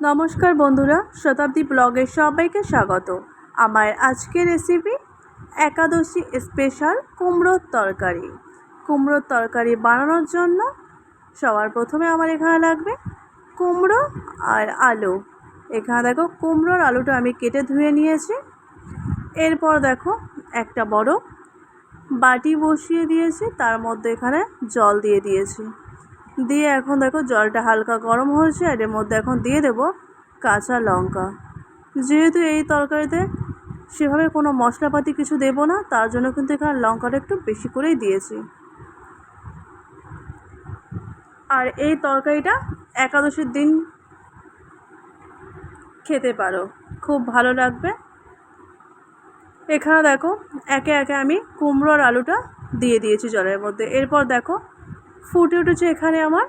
নমস্কার বন্ধুরা, শতাব্দী ব্লগের সবাইকে স্বাগত। আমার আজকের রেসিপি একাদশী স্পেশাল কুমড়োর তরকারি। কুমড়োর তরকারি বানানোর জন্য সবার প্রথমে আমার এখানে লাগবে কুমড়ো আর আলু। এখানে দেখো, কুমড়োর আলুটা আমি কেটে ধুয়ে নিয়েছি। এরপর দেখো, একটা বড় বাটি বসিয়ে দিয়েছি, তার মধ্যে এখানে জল দিয়ে দিয়েছি। দিয়ে এখন দেখো জলটা হালকা গরম হয়েছে আর এর মধ্যে এখন দিয়ে দেব কাঁচা লঙ্কা। যেহেতু এই তরকারিতে সেভাবে কোনো মশলাপাতি কিছু দেব না, তার জন্য কিন্তু এখানে লঙ্কাটা একটু বেশি করেই দিয়েছি। আর এই তরকারিটা একাদশীর দিন খেতে পারো, খুব ভালো লাগবে। এখানে দেখো একে একে আমি কুমড়ো আর আলুটা দিয়ে দিয়েছি জলের মধ্যে। এরপর দেখো ফুটে উঠেছে এখানে আমার।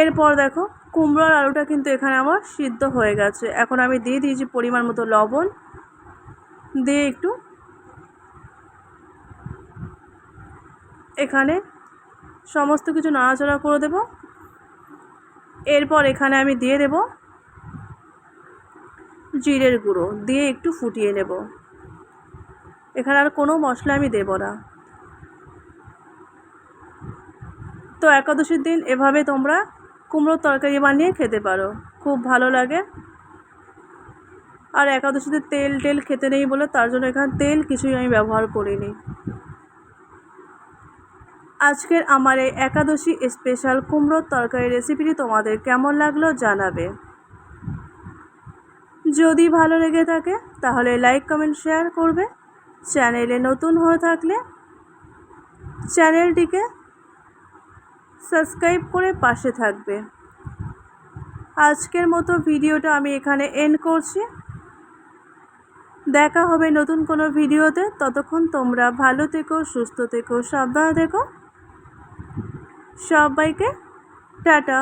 এরপর দেখো, কুমড়োর আলুটা কিন্তু এখানে আমার সিদ্ধ হয়ে গেছে। এখন আমি দিয়ে দিয়েছি পরিমাণ মতো লবণ। দিয়ে একটু এখানে সমস্ত কিছু নাড়াচাড়া করে দেব। এরপর এখানে আমি দিয়ে দেব জিরের গুঁড়ো, দিয়ে একটু ফুটিয়ে নেব। এখানে আর কোনো মশলা আমি দেব না। তো একাদশীর দিন এভাবে তোমরা কুমড়োর তরকারি বানিয়ে খেতে পারো। খুব ভালো লাগে। আর একাদশীতে তেল টেল খেতে নেই বলে তার জন্য এখানে তেল কিছুই আমি ব্যবহার করিনি। আজকের আমার এই একাদশী স্পেশাল কুমড়োর তরকারি রেসিপিটি তোমাদের কেমন লাগল জানাবে। যদি ভালো লেগে থাকে তাহলে লাইক কমেন্ট শেয়ার করবে। চ্যানেলে নতুন হয়ে থাকলে চ্যানেলটিকে সাবস্ক্রাইব করে পাশে থাকবে। আজকের মতো ভিডিওটা আমি এখানে এন্ড করছি। দেখা হবে নতুন কোনো ভিডিওতে। ততক্ষণ তোমরা ভালো থেকো, সুস্থ থেকো, সাবধানে থেকো। সবাইকে টাটা।